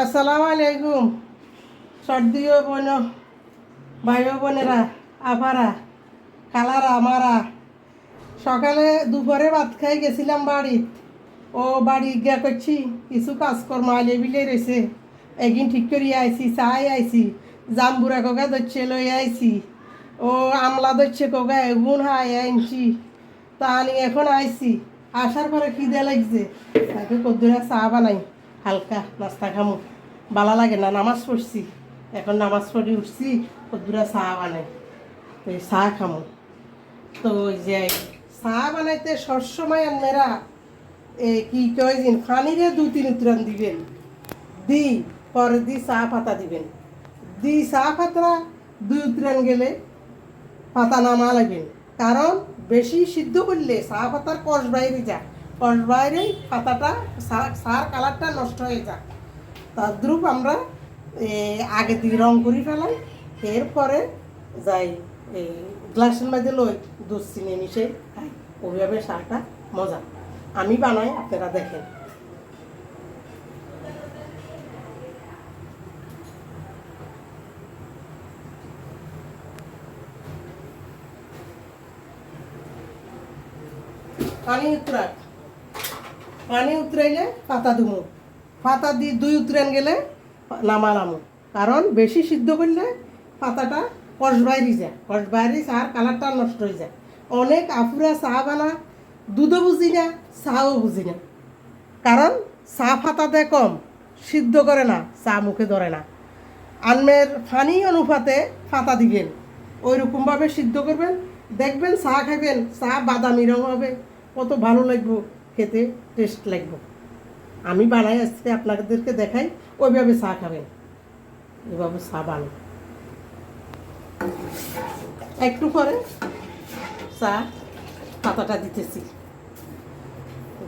আসসালামু আলাইকুম। সর্দিও বোন ভাই বোনেরা, আপারা, খালারা, আমারা। সকালে দুপুরে ভাত খাই গেছিলাম বাড়িত। ও বাড়ি গিয়া করছি কিছু কাজকর্ম আলে বিলে রয়েছে একদিন ঠিক করি আইছি, চাই আইছি। জাম্বুরা কোকা ধরছে লই আইছি। ও আমলা ধরছে কোকা এগুন হাই আনছি তা আমি এখন আইছি। আসার পরে খিদে লাগছে। তাকে কদ্দুরা চা বানাই। হালকা নাস্তা খামু। ভালো লাগে না, নামাজ পড়ছি। এখন নামাজ পড়ি উঠছি, কদ্দুরা চা বানাই। তো এই চা খামু। তো ওই যে চা বানাইতে সবসময় মেরা এ কি কয় দিন পানিরে দু তিন উত্তরণ দিবেন। দি পরে দি চা পাতা দিবেন। দি চা পাতা দুই উত্তরণ গেলে পাতা নামা লাগবেন কারণ বেশি সিদ্ধ করলে চা পাতার কষ বাইরে যায়। কষ বাইরে পাতাটা, সার কালারটা নষ্ট হয়ে যায় তদ্রুপ আমরা আগে দিয়ে রং করে ফেলাই, এরপরে যাই এই গ্লাসের মধ্যে লই, দুধ চিনি মিশে খাই। ওইভাবে চাটা মজা। আমি বানাই, আপনারা দেখেন। পানি উতরাক পানি উতরাইলে পাতা দুমু পাতা দিয়ে দুই উতরান গেলে নামা নামু। কারণ বেশি সিদ্ধ করলে পাতাটা কষ বাইরে যায়। কষ বাইরে চার কালারটা নষ্ট হয়ে যায়। অনেক আফুরা চা বানা, দুধও বুঝি না, চাও বুঝি না। কারণ চা পাতাতে কম, সিদ্ধ করে না, চা মুখে ধরে না। আনমের ফানি অনুপাতে ফাতা দিবেন। ওই রকমভাবে সিদ্ধ করবেন, দেখবেন চা খাবেন চা বাদামি রং হবে, কত ভালো লাগবো। খেতে টেস্ট লাগবো। আমি বানাই আসছি আপনাদেরকে দেখাই, ওইভাবে চা খাবেন। এভাবে চা বানাই একটু পরে চা পাতাটা দিতেছি।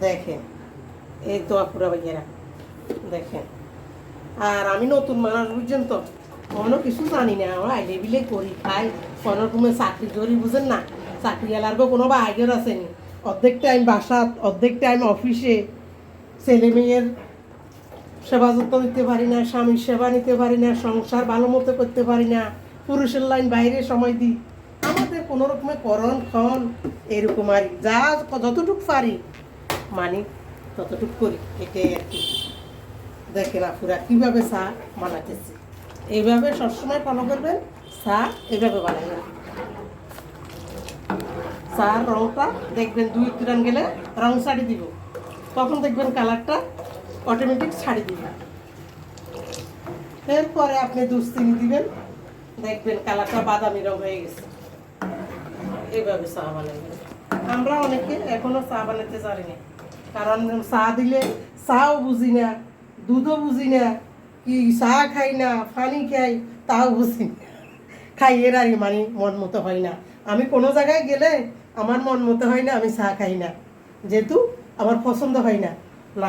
দেখেন, এই তো আপুরা ভাইয়েরা, দেখেন। আর আমি নতুন মানুষ বুঝছেন তো কোনো কিছু জানি না, আমরা আইডে বিলে করি, খাই। কোনো রকমের চাকরি করি বুঝেন না চাকরি এলার্গো কোনো বা আইডিয়ার আসেনি। অর্ধেক টাইম বাসাত, অর্ধেক টাইম অফিসে ছেলে মেয়ের সেবা যত্ন দিতে পারি না, স্বামীর সেবা নিতে পারি না, সংসার ভালো মতো করতে পারি না, পুরুষের লাইন বাইরে সময় দিই। আমাদের কোনো রকমে করণ খন এরকম আর যা যতটুকু পারি, মানি ততটুকু করি এটাই আর কি। দেখেন আপুরা, কীভাবে চা বানাতেছি এইভাবে সবসময় ফলো করবেন চা এইভাবে বানাবেন চার রংটা দেখবেন দুই তিরান গেলে রং ছাড়ি দিব। তখন দেখবেন কালারটা অটোমেটিক ছাড়ি দিবে। এরপরে আপনি দুধ চিনি দিবেন, দেখবেন কালারটা বাদামি রং হয়ে গেছে। এইভাবে চা বানাবেন আমরা অনেকে এখনও চা বানাতে জানি না কারণ চা দিলে চাও বুঝি না, দুধও বুঝি না, কি চা খাই না, পানি খাই, তাও বুঝি না। খাই এর আর মানে মন মতো হয় না। আমি কোনো জায়গায় গেলে আমার মন মতো হয় না, আমি চা খাই না। যেহেতু আমার পছন্দ হয় না।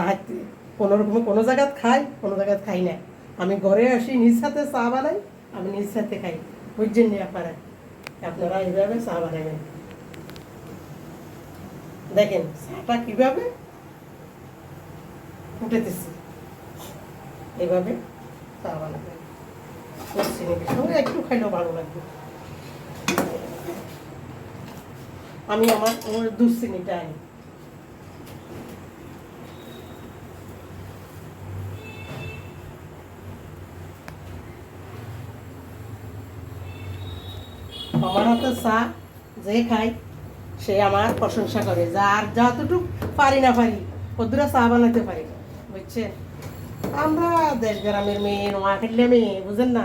হাঁটতে কোনো রকমের কোনো জায়গায় খাই, কোনো জায়গায় খাই না। আমি ঘরে আসি, নিজ সাথে চা বানাই, আমি নিজ সাথে খাই। বুঝছেন নি আপনারা? আপনারা এইভাবে চা বানাবেন। দেখেন, চাটা কীভাবে ফুটেতেছি। এইভাবে চা বানাবেন। একটু খাইলেও ভালো লাগবে। আমি আমার ওর দুধ চিনিটা আনি আমার হাতে চা, যে খাই সে আমার প্রশংসা করে। যার যতটুক পারি না পারি কদ্দুরা চা বানাতে পারি, বুঝছেন? আমরা দেশ গ্রামের মেয়ে, নোয়াখালীর মেয়ে, বুঝেন না?